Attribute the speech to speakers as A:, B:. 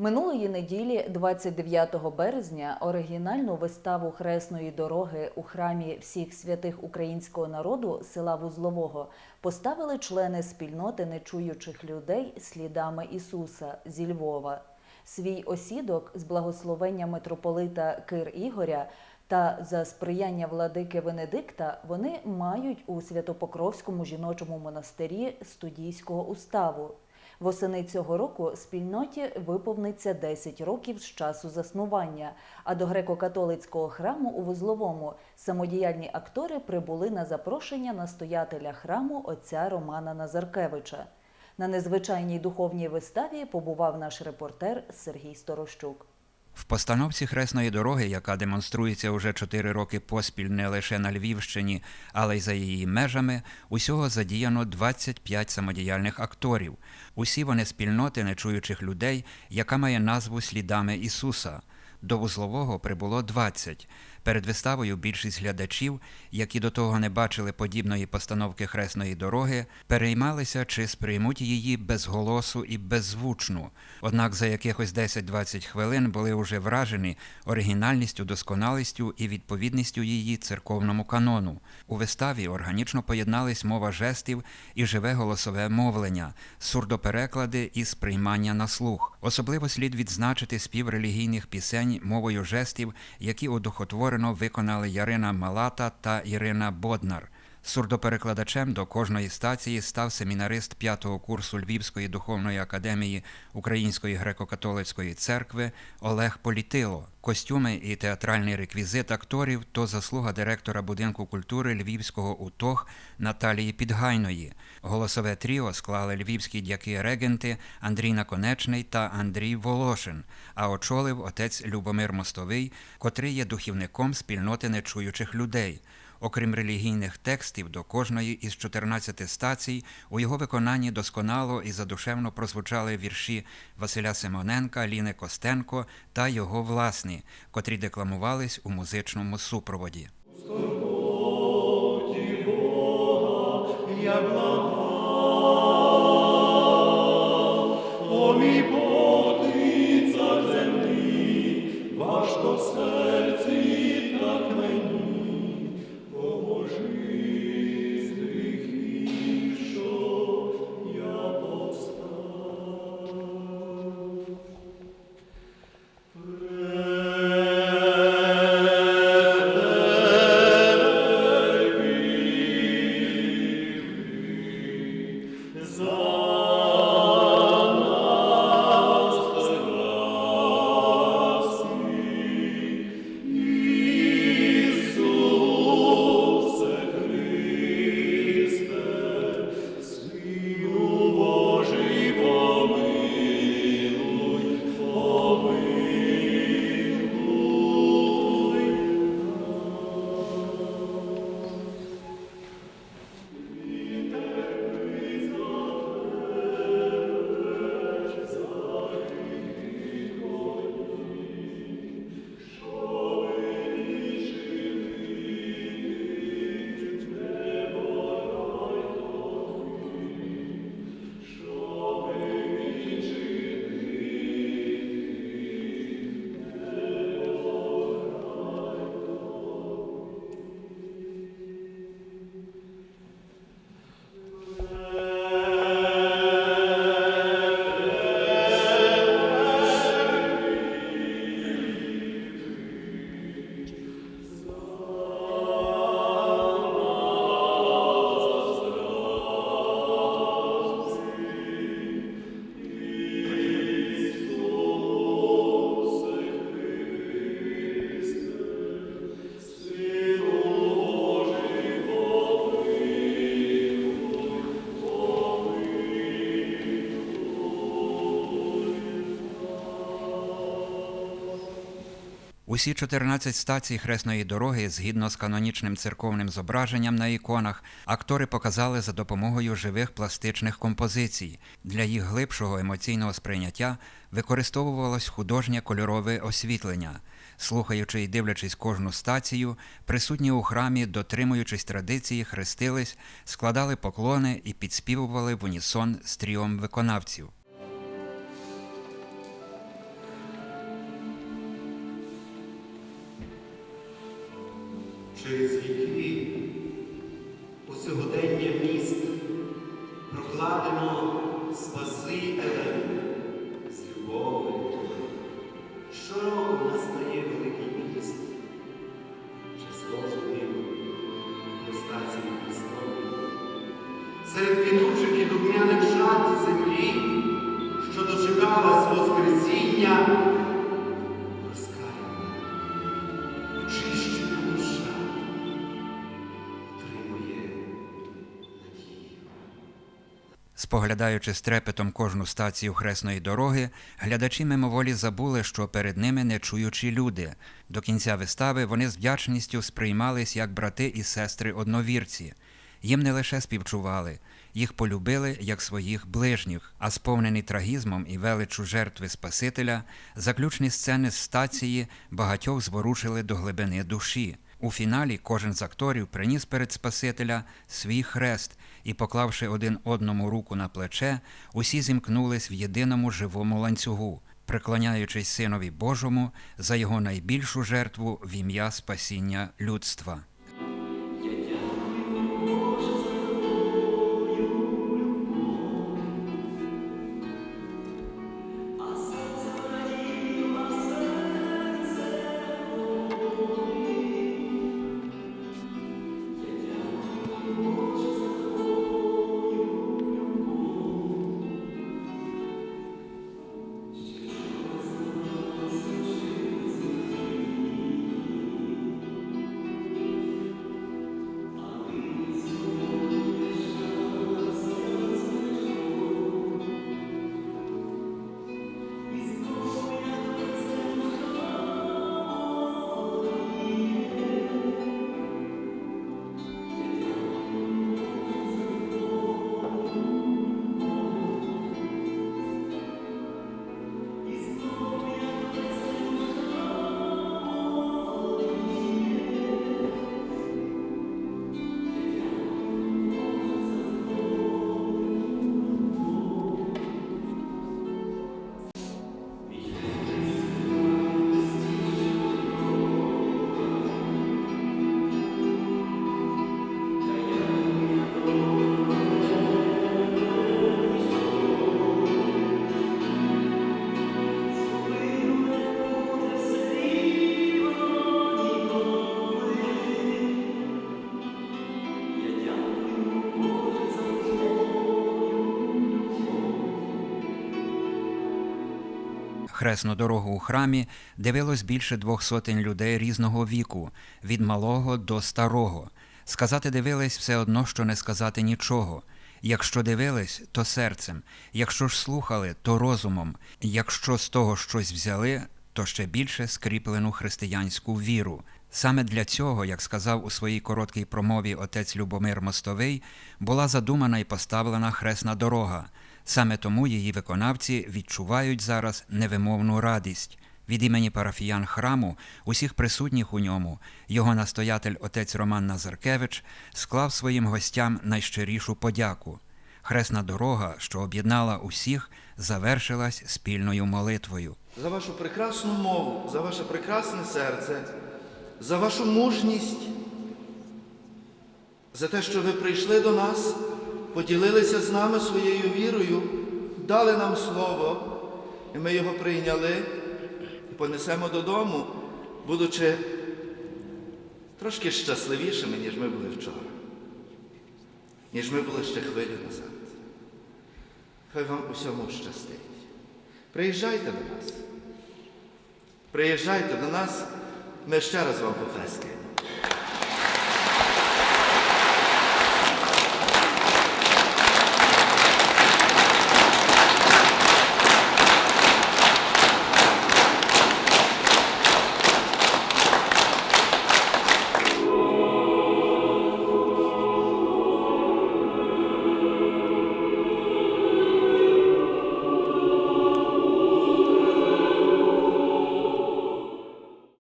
A: Минулої неділі, 29 березня, оригінальну виставу хресної дороги у храмі всіх святих українського народу села Вузлового поставили члени спільноти нечуючих людей слідами Ісуса зі Львова. Свій осідок з благословення митрополита Кир Ігоря та за сприяння владики Венедикта вони мають у Святопокровському жіночому монастирі студійського уставу. Восени цього року спільноті виповниться 10 років з часу заснування. А до греко-католицького храму у Вузловому самодіяльні актори прибули на запрошення настоятеля храму отця Романа Назаркевича. На незвичайній духовній виставі побував наш репортер Сергій Сторощук.
B: В постановці хресної дороги, яка демонструється уже чотири роки поспіль не лише на Львівщині, але й за її межами, усього задіяно 25 самодіяльних акторів. Усі вони спільноти нечуючих людей, яка має назву Слідами Ісуса. До вузлового прибуло 20. Перед виставою більшість глядачів, які до того не бачили подібної постановки хресної дороги, переймалися, чи сприймуть її без голосу і беззвучну. Однак за якихось 10-20 хвилин були уже вражені оригінальністю, досконалістю і відповідністю її церковному канону. У виставі органічно поєднались мова жестів і живе голосове мовлення, сурдопереклади і сприймання на слух. Особливо слід відзначити спів релігійних пісень мовою жестів, які одухотворено виконали Ярина Малата та Ірина Боднар. Сурдоперекладачем до кожної стації став семінарист п'ятого курсу Львівської духовної академії Української греко-католицької церкви Олег Політило. Костюми і театральний реквізит акторів то заслуга директора будинку культури Львівського УТОГ Наталії Підгайної. Голосове тріо склали львівські дяки-регенти Андрій Наконечний та Андрій Волошин, а очолив отець Любомир Мостовий, котрий є духівником спільноти нечуючих людей. Окрім релігійних текстів, до кожної із 14 стацій у його виконанні досконало і задушевно прозвучали вірші Василя Симоненка, Ліни Костенко та його власні, котрі декламувались у музичному супроводі.
C: я
B: Усі 14 стацій хресної дороги, згідно з канонічним церковним зображенням на іконах, актори показали за допомогою живих пластичних композицій. Для їх глибшого емоційного сприйняття використовувалось художнє кольорове освітлення. Слухаючи і дивлячись кожну стацію, присутні у храмі, дотримуючись традиції, хрестились, складали поклони і підспівували в унісон з тріом виконавців.
D: Спасителем з
B: Споглядаючи з трепетом кожну стацію хресної дороги, глядачі мимоволі забули, що перед ними нечуючі люди. До кінця вистави вони з вдячністю сприймались як брати і сестри одновірці. Їм не лише співчували, їх полюбили як своїх ближніх, а сповнені трагізмом і величу жертви Спасителя, заключні сцени з стації багатьох зворушили до глибини душі. У фіналі кожен з акторів приніс перед Спасителя свій хрест і, поклавши один одному руку на плече, усі зімкнулись в єдиному живому ланцюгу, приклоняючись Синові Божому за його найбільшу жертву в ім'я спасіння людства. Хресну дорогу у храмі дивилось більше двох сотень людей різного віку, від малого до старого. Сказати дивились все одно, що не сказати нічого. Якщо дивились, то серцем, якщо ж слухали, то розумом, якщо з того щось взяли, то ще більше скріплену християнську віру. Саме для цього, як сказав у своїй короткій промові отець Любомир Мостовий, була задумана і поставлена хресна дорога. Саме тому її виконавці відчувають зараз невимовну радість. Від імені парафіян храму, усіх присутніх у ньому, його настоятель отець Роман Назаркевич склав своїм гостям найщирішу подяку. Хресна дорога, що об'єднала усіх, завершилась спільною молитвою.
E: за вашу прекрасну мову, за ваше прекрасне серце, за вашу мужність, за те, що ви прийшли до нас, поділилися з нами своєю вірою, дали нам слово, і ми його прийняли і понесемо додому, будучи трошки щасливішими, ніж ми були вчора, ніж ми були ще хвилю назад. Хай вам усьому щастить. Приїжджайте до нас. Приїжджайте до нас, ми ще раз вам поплескаємо.